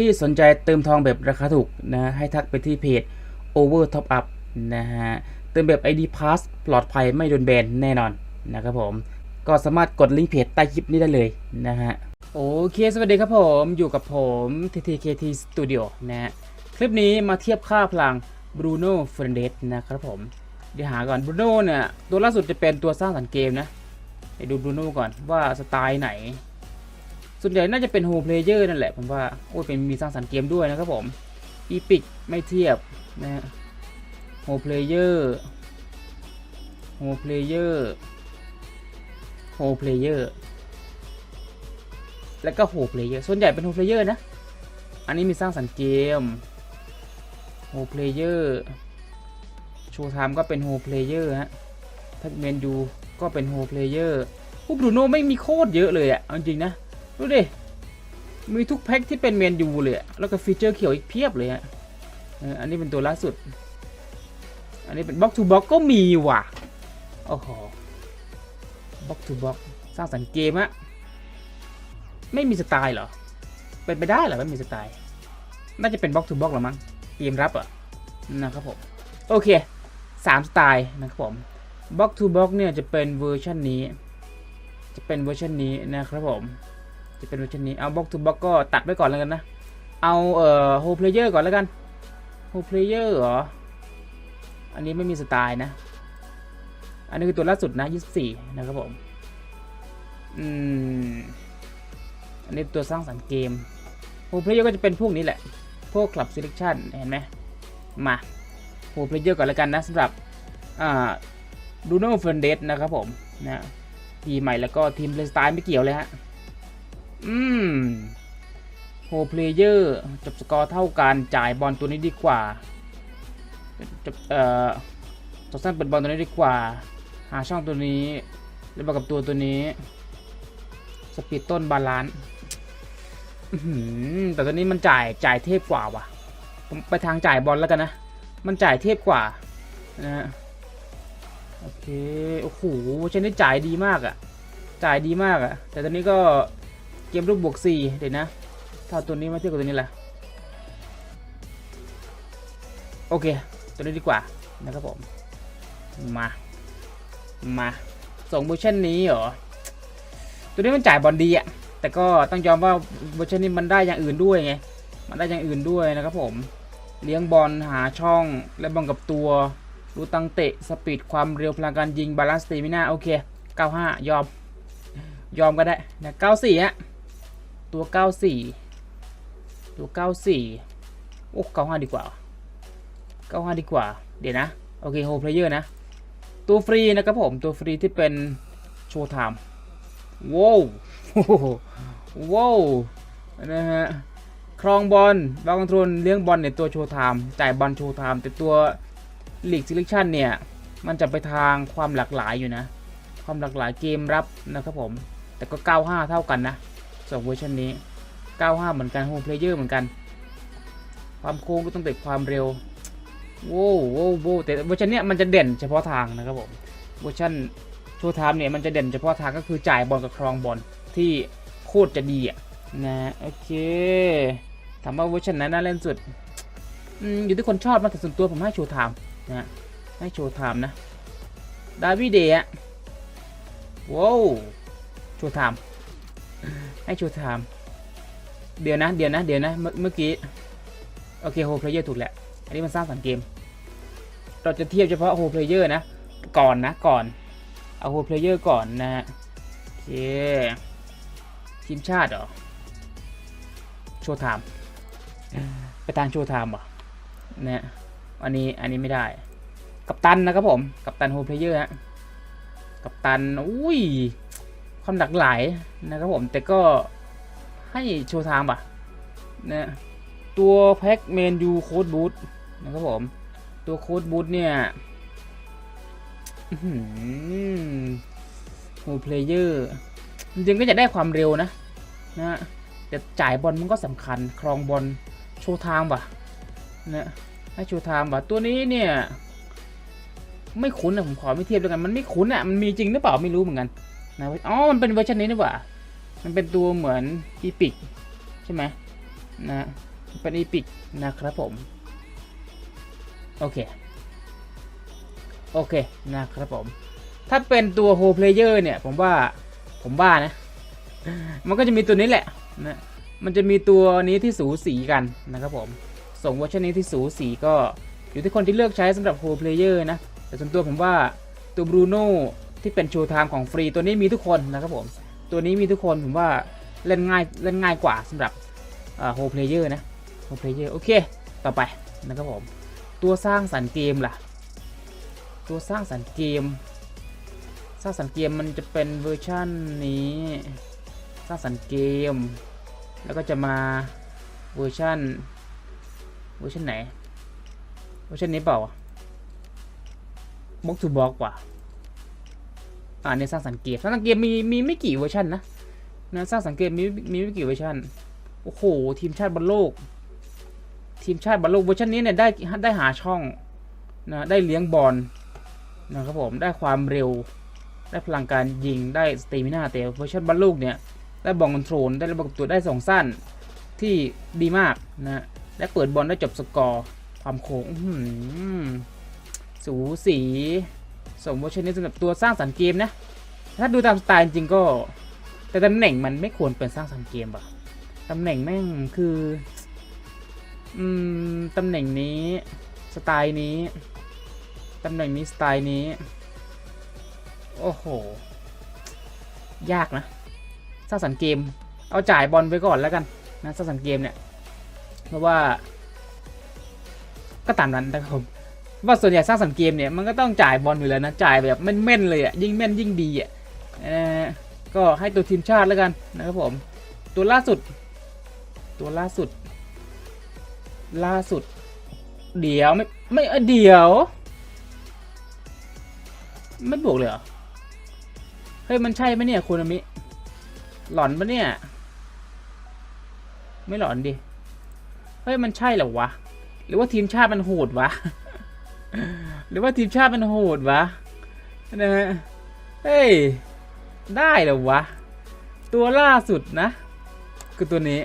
ที่สนใจเติมทองแบบราคาถูกนะให้ทักไปที่เพจ Over Top Up นะฮะเติมแบบ ID Pass ปลอดภัยไม่โดนแบนแน่นอนนะครับผมก็สามารถกดลิงก์เพจใต้คลิปนี้ได้เลยนะฮะโอเค สวัสดีครับผมอยู่กับผม TTKT Studio นะฮะคลิปนี้มาเทียบค่าพลัง Bruno Fernandes นะครับผม เดี๋ยวหาก่อน Bruno เนี่ยตัวล่าสุดจะเป็นตัวสร้างสรรค์เกมนะไปดู Bruno ก่อนว่าสไตล์ไหน ส่วนใหญ่น่าจะเป็นโฮเพลเยอร์นั่นแหละผมว่า โอ้ยเป็นมีสร้างสรรค์เกมด้วยนะครับผมอีพิกไม่เทียบนะฮะโฮเพลเยอร์โฮเพลเยอร์โฮเพลเยอร์แล้วก็โฮเพลเยอร์ส่วนใหญ่เป็นโฮเพลเยอร์นะ อันนี้มีสร้างสรรค์เกมโฮเพลเยอร์โชว์ไทม์ก็เป็นโฮเพลเยอร์ฮะแพ็กเมนดูก็เป็นโฮเพลเยอร์พวกบรูโน่ไม่มีโคตรเยอะเลยอะเอาจริงนะ ดูดิ มีทุกแพ็คที่เป็นเมนยูเลย แล้วก็ฟีเจอร์เขียวอีกเพียบเลยฮะอันนี้เป็นตัวล่าสุด อันนี้เป็นบล็อกทูบล็อกก็มีว่ะ โอ้โหบล็อกทูบล็อกสร้างสรรค์เกมอะไม่มีสไตล์เหรอ เป็นไปได้เหรอไม่มีสไตล์ น่าจะเป็นบล็อกทูบล็อกหรอมั้งเตรียมรับอะนะครับผม โอเคสามสไตล์นะครับผมบล็อกทูบล็อกเนี่ยจะเป็นเวอร์ชันนี้ จะเป็นเวอร์ชันนี้นะครับผม จะเป็นเวอร์ชันนี้เอาบล็อกทูบล็อกก็ตัดไว้ก่อนแล้วกันนะ เอาเอ่อโฮเพลเยอร์ก่อนแล้วกันโฮเพลเยอร์เหรอ อันนี้ไม่มีสไตล์นะ อันนี้คือตัวล่าสุดนะ24 นะครับผม อืม อันนี้ตัวสร้างสรรค์เกมโฮเพลเยอร์ก็จะเป็นพวกนี้แหละ พวกคลับ selection เห็นไหมมาโฮเพลเยอร์ก่อนแล้วกันนะสำหรับอ่าดูโน่เฟรนเดสนะครับผมนะทีใหม่แล้วก็ทีมเพลย์สไตล์ไม่เกี่ยวเลยฮะ อืมโฮเพลเยอร์จบสกอร์เท่ากันจ่ายบอลตัวนี้ดีกว่าจบเอ่อตัวสั้นเปิดบอลตัวนี้ดีกว่า หาช่องตัวนี้เล่นบอลกับตัวตัวนี้ สปีดต้นบาลานซ์แต่ตัวนี้มันจ่ายจ่ายเทพกว่าว่ะผมไปทางจ่ายบอลแล้วกันนะ มันจ่ายเทพกว่านะโอเค โอ้โหชนิดจ่ายดีมากอะ่ะ จ่ายดีมากอะ่ะ แต่ตอนนี้ก็ กมรูปบวกสี่เดี๋ยวนะ ถ้าตัวนี้มาเทียบกับตัวนี้ละโอเค ตัวนี้ดีกว่านะครับผม มา มาส่งเวอร์ชันนี้เหรอ ตัวนี้มันจ่ายบอลดีอะแต่ก็ต้องยอมว่าเวอร์ชันนี้มันได้อย่างอื่นด้วยไง มันได้อย่างอื่นด้วยนะครับผม เลี้ยงบอลหาช่อง และบอลกับตัวดูตังเตะ สปีด ความเร็ว พลังการยิง บาลานซ์สเตมิน่า โอเค 95 ยอม ยอมก็ได้นะ94ฮะ ตัว 94 ตัว 94 โอ้95 ดีกว่า 95 ดีกว่า เดี๋ยวนะ โอเคโฮเพลเยอร์นะ ตัวฟรีนะครับผม ตัวฟรีที่เป็นโชว์ไทม์ว้าวว้าวนะฮะครองบอลบอลคอนโทรลเลี้ยงบอลเนี่ยตัวโชว์ไทม์จ่ายบอลโชว์ไทม์แต่ตัวลีกซิลิชันเนี่ย มันจะไปทางความหลากหลายอยู่นะ ความหลากหลายเกมรับนะครับผม แต่ก็ 95 เท่ากันนะ สองเวอร์ชันนี้ 95 เหมือนกันโฮมเพลเยอร์เหมือนกัน ความโค้งก็ต้องเตะความเร็วโว้วโว้วโว้แต่เวอร์ชันเนี้ยมันจะเด่นเฉพาะทางนะครับผมเวอร์ชันโชว์ไทม์เนี่ยมันจะเด่นเฉพาะทางก็คือจ่ายบอลกับครองบอลที่โคตรจะดีอะนะโอเคถามว่าเวอร์ชันไหนน่าเล่นสุดอยู่ที่คนชอบนะแต่ส่วนตัวผมให้โชว์ไทม์นะฮะให้โชว์ไทม์นะดาวิเดะว้าวโชว์ไทม์ ให้ชว์ไทม์เดี๋ยวนะ เดี๋ยวนะ เดี๋ยวนะ เมื่อกี้ โอเคโฮเพลเยอร์ถูกแหละ อันนี้มันสร้างสรรค์เกม เราจะเทียบเฉพาะโฮเพลเยอร์นะ ก่อนนะ ก่อน เอาโฮเพลเยอร์ก่อนนะฮะโอเคทีมชาติเหรอ โชว์ไทม์ไปทางโชว์ไทม์เหรอนะอันนี้ อันนี้ไม่ได้ กัปตันนะครับผม กัปตันโฮเพลเยอร์ฮะ กัปตัน อุ้ย ความหลากหลายนะครับผมแต่ก็ให้โชว์ทางป่ะนะตัวแพ็กเมนยูโค้ดบูทนะครับผม ตัวโค้ดบูทเนี่ยโฮเพลเยอร์จริงก็จะได้ความเร็วนะนะแต่จ่ายบอลมันก็สำคัญ ครองบอลโชว์ทางป่ะนะให้โชว์ไทม์ว่ะตัวนี้เนี่ย ไม่คุ้นอะผมขอไม่เทียบด้วยกัน มันไม่คุ้นอะมันมีจริงหรือเปล่าไม่รู้เหมือนกัน นะอ๋อ มันเป็นเวอร์ชันนี้นี่หว่า มันเป็นตัวเหมือนอีพิกใช่ไหมนะเป็นอีพิกนะครับผม โอเค โอเคนะครับผม ถ้าเป็นตัวโฮเพลเยอร์เนี่ย ผมว่าผมว่านะ มันก็จะมีตัวนี้แหละนะมันจะมีตัวนี้ที่สูสีกันนะครับผม ส่งเวอร์ชันนี้ที่สูสีก็อยู่ที่คนที่เลือกใช้สำหรับโฮเพลเยอร์นะ แต่ส่วนตัวผมว่าตัวบรูโน่ ที่เป็นชว์ไทม์ของฟรีตัวนี้มีทุกคนนะครับผม ตัวนี้มีทุกคนผมว่าเล่นง่ายเล่นง่ายกว่าสำหรับโฮเพลเยอร์นะโฮเพลเยอร์โอเค ต่อไปนะครับผม ตัวสร้างสรรค์เกมล่ะ ตัวสร้างสรรค์เกม สร้างสรรค์เกมมันจะเป็นเวอร์ชันนี้ สร้างสรรค์เกม แล้วก็จะมาเวอร์ชันเวอร์ชันไหน เวอร์ชันนี้เปล่าบ็อกทูบ็อกว่ะ อ่าในสร้างสรรค์เกมสร้างสรรค์เกมมีมีไม่กี่เวอร์ชันนะนะสร้างสรรค์เกมมีมีไม่กี่เวอร์ชันโอ้โหทีมชาติบอลโลก ทีมชาติบอลโลกเวอร์ชันนี้เนี่ยได้ได้หาช่องนะได้เลี้ยงบอลนะครับผมได้ความเร็ว ได้พลังการยิงได้สเตมินาแต่เวอร์ชันบอลโลกเนี่ยได้บอลคอนโทรลได้ระบบตัวได้สองสั้นที่ดีมากนะและเปิดบอลได้จบสกอร์ความโค้งสูสี สมเวอร์ชันนี้สำหรับตัวสร้างสรรค์เกมนะ ถ้าดูตามสไตล์จริงก็ แต่ตำแหน่งมันไม่ควรเป็นสร้างสรรค์เกมปะตำแหน่งแม่งคือ อืมตำแหน่งนี้ สไตล์นี้ ตำแหน่งนี้สไตล์นี้ โอ้โห ยากนะ สร้างสรรค์เกม เอาจ่ายบอลไปก่อนแล้วกันนะสร้างสรรค์เกมเนี่ย เพราะว่า ก็ตามนั้นนะครับผม ว่าส่วนใหญ่สร้างสรรค์เกมเนี่ยมันก็ต้องจ่ายบอลอยู่แล้วนะจ่ายแบบแม่นๆเลยอะยิ่งแม่นยิ่งดีอะก็ให้ตัวทีมชาติแล้วกันนะครับผมตัวล่าสุด ตัวล่าสุด ล่าสุด เดี๋ยวไม่ไม่เอเดี๋ยว ไม่บวกเลยเหรอเฮ้ยมันใช่ไหมเนี่ยคุณามิหลอนปะเนี่ย ไม่หลอนดิเฮ้ยมันใช่เหรอวะ หรือว่าทีมชาติมันโหดวะ หรือว่าทีมชาติมันโหดวะนะฮะเฮ้ย ได้เหรอวะ ตัวล่าสุดนะ คือตัวนี้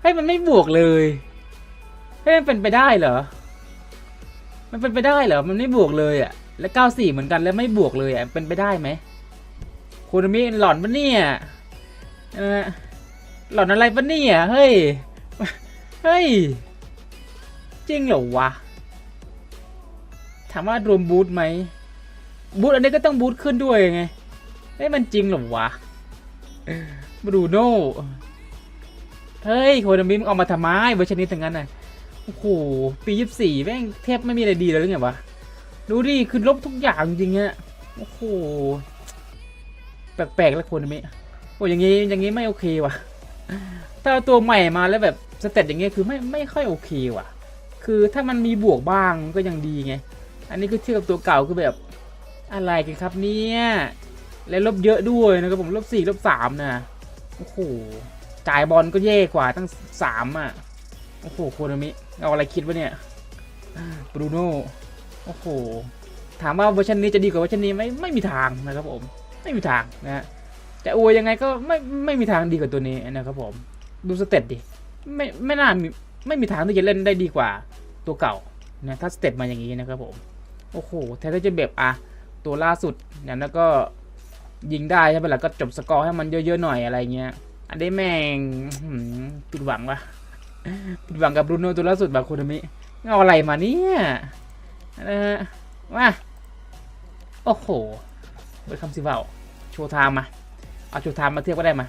เฮ้ยมันไม่บวกเลยเฮ้ยมันเป็นไปได้เหรอ มันเป็นไปได้เหรอ มันไม่บวกเลยอะ่ะ และ94เหมือนกันแล้วไม่บวกเลยอะ่ะ เป็นไปได้ไหมโคุณมิหลอนปะเนี่ยเออหลอนอะไรปะเนี่ย เฮ้ย เฮ้ย จริงเหรอวะ ถามว่ารวมบูทไหมบูทอันนี้ก็ต้องบูทขึ้นด้วยไงเฮ้ยมันจริงหรอวะบรูโน่เฮ้ยโคนมิมงเอามาทำไมเวอร์ชันนี้ทั้งนั้นน่ะโอ้โหปียี่สี่แม่งแทบไม่มีอะไรดีเลยหรือไงวะดูดิคือลบทุกอย่างจริงๆอะโอ้โหแปลกๆแล้วโคนมิโอ้อย่างงี้อย่างงี้ไม่โอเควะถ้าเอาตัวใหม่มาแล้วแบบสเตตอย่างเงี้ยคือไม่ไม่ค่อยโอเคว่ะคือถ้ามันมีบวกบ้างก็ยังดีไง อันนี้คือเทียบกับตัวเก่าคือแบบอะไรกันครับเนี่ย และลบเยอะด้วยนะครับผมลบสี่ลบสามนะโอ้โหจ่ายบอลก็แย่กว่าตั้งสามอะ โอ้โหโคโนมิ เอาอะไรคิดวะเนี่ยบรูโน่โอ้โห ถามว่าเวอร์ชันนี้จะดีกว่าเวอร์ชันนี้ไหมไม่มีทางนะครับผม ไม่มีทางนะฮะจะอวยยังไงก็ไม่ไม่มีทางดีกว่าตัวนี้นะครับผม ดูสเตตดิ ไม่ไม่น่ามีไม่มีทางที่จะเล่นได้ดีกว่าตัวเก่านะถ้าสเตตมาอย่างนี้นะครับผม โอ้โหแทนที่จะแบบอะตัวล่าสุดอย่างนั้นก็ยิงได้ใช่ไหมล่ะก็จบสกอร์ให้มันเยอะๆหน่อยอะไรเงี้ย อันนี้แม่งผิดหวังวะผิดหวังกับบรูโน่ตัวล่าสุดแบบคุณมิเอาอะไรมาเนี่ยนะฮะมาโอ้โหเบิดคำสิเบาโชว์ไทม์มา เอาโชว์ไทม์มาเทียบก็ได้มา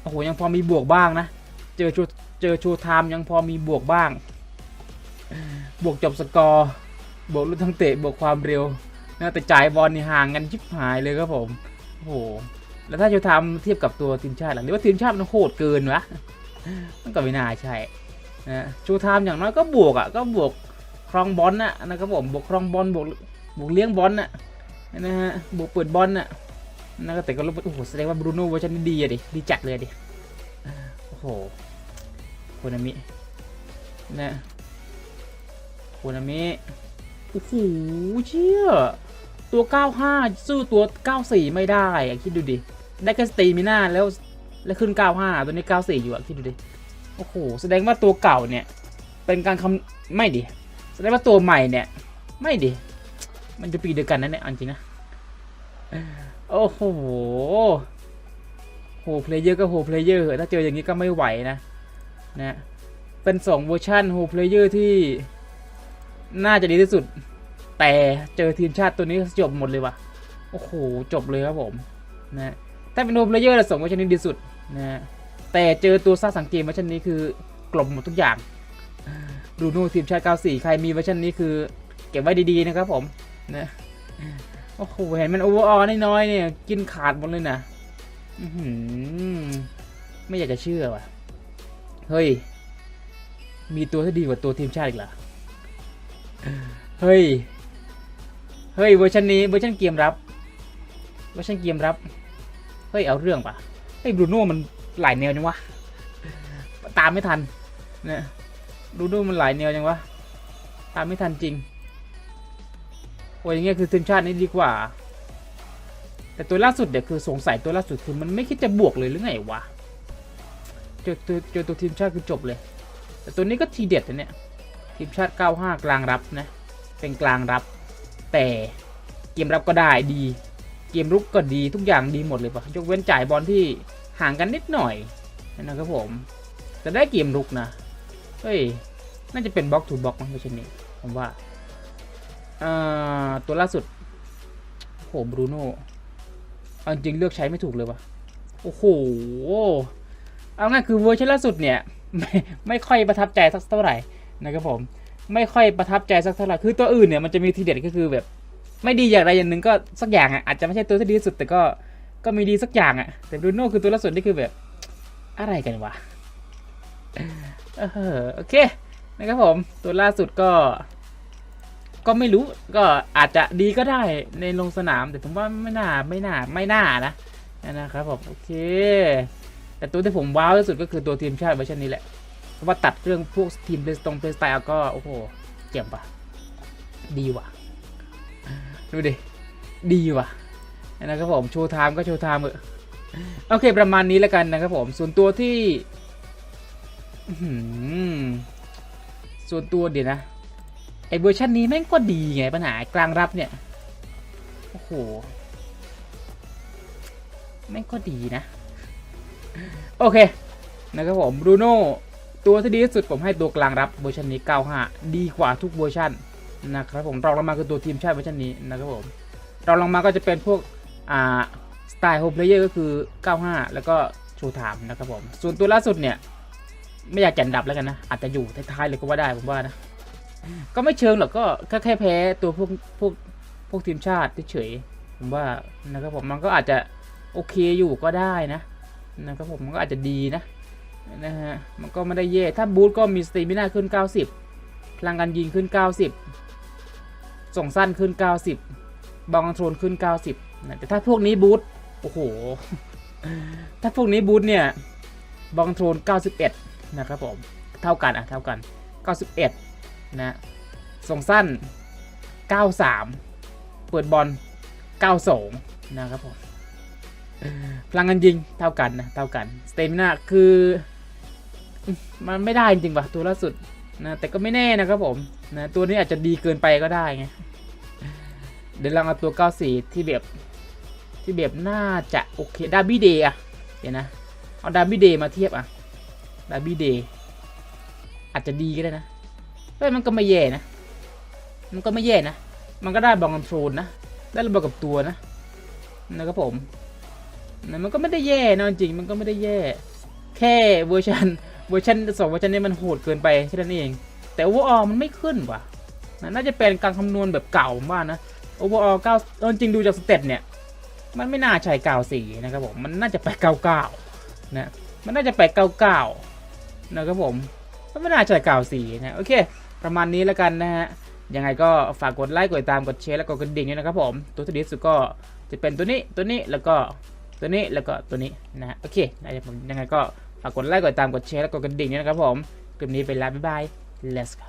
โอ้โห ยังพอมีบวกบ้างนะ เจอโชว์เจอโชว์ไทม์ยังพอมีบวกบ้าง บวกจบสกอร์ บวกรุ่นทั้งเตะบวกความเร็วนะแต่จ่ายบอลนี่ห่างกันชิบหายเลยครับผมโอ้โหแล้วถ้าจะทำเทียบกับตัวทีมชาติหลังนี้ว่าทีมชาติมันโหดเกินวะมันก็ไม่น่าใช่นะชูไทม์อย่างน้อยก็บวกอะก็บวกครองบอลน่ะนะครับผมบวกครองบอลบวกบวกเลี้ยงบอลน่ะนะฮะบวกเปิดบอลน่ะนะก็แต่ก็รู้โอ้โหแสดงว่าบรูโน่เวอร์ชันนี้ดีอะดิดีจัดเลยดิโอ้โหโคนามินะโคนามิ โอ้โหเชี่ยตัว 95 สู้ตัว 94 ไม่ได้อะคิดดูดิ ได้แค่สเตมิน่าแล้วแล้วขึ้น 95 ตัวนี้ 94 อยู่อะคิดดูดิ โอ้โห แสดงว่าตัวเก่าเนี่ย เป็นการคำไม่ดิ แสดงว่าตัวใหม่เนี่ย ไม่ดิ มันจะปีเดียวกันนั่นเนี่ยเอาจริงนะ โอ้โห โหเพลเยอร์ก็โหเพลเยอร์ ถ้าเจออย่างนี้ก็ไม่ไหวนะ นะ เป็นสองเวอร์ชันโฮเพลเยอร์ที่ น่าจะดีที่สุด แต่เจอทีมชาติตัวนี้จบหมดเลยว่ะ โอ้โห จบเลยครับผม นะถ้าเป็นโฮเพลเยอร์สองเวอร์ชันนี้ดีสุดนะแต่เจอตัวสร้าสังเกตเวอร์ชันนี้คือกลบหมดทุกอย่างดูโน่ทีมชาติ 94 ใครมีเวอร์ชันนี้คือ เก็บไว้ดีๆนะครับผม นะ โอ้โห เห็นมันโอเวอร์ออน้อยๆเนี่ย กินขาดหมดเลยนะอืไม่อยากจะเชื่อว่ะ เฮ้ย มีตัวที่ดีกว่าตัวทีมชาติอีกเหรอ เฮ้ย เฮ้ยเวอร์ชันนี้เวอร์ชันเกมรับ เวอร์ชันเกมรับ เฮ้ย เอาเรื่องปะเฮ้ยบรูโน่มันหลายแนวจังวะ ตามไม่ทันเนี่ยบรูโน่มันหลายแนวจังวะ ตามไม่ทันจริง โอ้ยอย่างเงี้ยคือทีมชาตินี่ดีกว่า แต่ตัวล่าสุดเดี๋ยวคือสงสัยตัวล่าสุดคือมันไม่คิดจะบวกเลยหรือไงวะ เจอตัวเจอตัวทีมชาติคือจบเลย แต่ตัวนี้ก็ทีเด็ดนะเนี่ย ทีมชาติ 95 กลางรับนะ เป็นกลางรับ แต่เกมรับก็ได้ดี เกมรุกก็ดีทุกอย่างดีหมดเลยปะยกเว้นจ่ายบอลที่ห่างกันนิดหน่อยนะครับผม แต่ได้เกมรุกนะ เฮ้ย น่าจะเป็นบล็อกทูบล็อกมั้งไม่ใช่นี่ผมว่าอ่อตัวล่าสุดโหบรูโน่เอาจริงเลือกใช้ไม่ถูกเลยวะโอ้โห เอาง่ายคือเวอร์ชันล่าสุดเนี่ย ไม่ไม่ค่อยประทับใจสักเท่าไหร่ นะครับผมไม่ค่อยประทับใจสักเท่าไหร่คือตัวอื่นเนี่ยมันจะมีทีเด็ดก็คือแบบ ไม่ดีอย่างใดอย่างหนึ่งก็สักอย่างอะอาจจะไม่ใช่ตัวที่ดีที่สุดแต่ก็ก็มีดีสักอย่างอะ แต่บรูโน่คือตัวล่าสุดนี่คือแบบ อะไรกันวะเออโอเคนะครับผมตัวล่าสุดก็ ก็ไม่รู้ก็อาจจะดีก็ได้ในลงสนาม แต่ผมว่าไม่น่าไม่น่าไม่น่านะนะครับผมโอเค แต่ตัวที่ผมว้าวที่สุดก็คือตัวทีมชาติเวอร์ชันนี้แหละ เพราะว่าตัดเรื่องพวกทีมเพลย์ตรงเพลย์สไตล์ก็โอ้โหเจ๋งปะดีว่ะ ดูดิ ดีว่ะนะครับผมโชว์ไทม์ก็โชว์ไทม์เออโอเค ประมาณนี้แล้วกันนะครับผม ส่วนตัวที่ส่วนตัวเดี๋ยวนะไอเวอร์ชันนี้แม่งก็ดีไงปัญหากลางรับเนี่ย โอ้โห แม่งก็ดีนะ โอเค นะครับผมบรูโน่ ตัวที่ดีที่สุดผมให้ตัวกลางรับเวอร์ชันนี้ 95 ดีกว่าทุกเวอร์ชันนะครับผมรองลงมาคือตัวทีมชาติเวอร์ชันนี้นะครับผมรองลงมาก็จะเป็นพวกอ่าสไตล์โฮมเพลเยอร์ก็คือ 95 แล้วก็โชว์ไทม์นะครับผมส่วนตัวล่าสุดเนี่ยไม่อยากจันดับแล้วกันนะ อาจจะอยู่ท้ายๆเลยก็ว่าได้ผมว่านะ ก็ไม่เชิงหรอกก็แค่แค่แพ้ตัวพวกพวกพวกทีมชาติเฉยผมว่านะครับผมมันก็อาจจะโอเคอยู่ก็ได้นะนะครับผมมันก็อาจจะดีนะ นะฮะ มันก็ไม่ได้แย่ ถ้าบูทก็มีสตีมิน่าขึ้น 90 พลังการยิงขึ้น 90 ส่งสั้นขึ้น 90 บอลคอนโทรลขึ้น 90นะแต่ถ้าพวกนี้บูทโอ้โห ถ้าพวกนี้บูทเนี่ย บอลคอนโทรล 91 นะครับผม เท่ากันอะ เท่ากัน 91 นะ ส่งสั้น 93 เปิดบอล 92 นะครับผมพลังงานยิงเท่ากันนะ เท่ากัน สเตมินาคือ มันไม่ได้จริงๆว่ะตัวล่าสุดนะแต่ก็ไม่แน่นะครับผมนะตัวนี้อาจจะดีเกินไปก็ได้ไงเดี๋ยวลองเอาตัว 94 ที่แบบที่แบบน่าจะโอเคดาร์บี้เดย์อะเดี๋ยวนะ เอาดาร์บี้เดย์มาเทียบอะดาร์บี้เดย์อาจจะดีก็ได้นะเฮ้ยมันก็ไม่แย่นะ มันก็ไม่แย่นะ มันก็ได้บอลคอนโทรลนะ ได้ระเบิดกับตัวนะนะครับผมนะมันก็ไม่ได้แย่นะจริงมันก็ไม่ได้แย่ แค่เวอร์ชัน เวอร์ชันสองเวอร์ชันนี้มันโหดเกินไปแค่นั้นเอง แต่โอเวอร์ออมันไม่ขึ้นว่ะ น่าจะเป็นการคำนวณแบบเก่ามว่านะโอเวอร์ออเก้าจริงดูจากสเตตเนี่ย มันไม่น่าใช่เก้าสี่นะครับผม มันน่าจะไปเก้าเก้านะ มันน่าจะไปเก้าเก้านะครับผมมันไม่น่าใช่เก้าสี่นะ โอเค ประมาณนี้แล้วกันนะฮะ ยังไงก็ฝากกดไลค์ กดติดตาม กดแชร์ แล้วก็กดกระดิ่งด้วยนะครับผม ตัวที่ดีสุดก็จะเป็นตัวนี้ ตัวนี้ แล้วก็ตัวนี้ แล้วก็ตัวนี้นะฮะ โอเคนะผมยังไงก็ ฝากกดไลค์กดติดตามกดแชร์แล้วก็กดกระดิ่งด้วยนะครับผมคลิปนี้ไปแล้วบ๊ายบาย let's go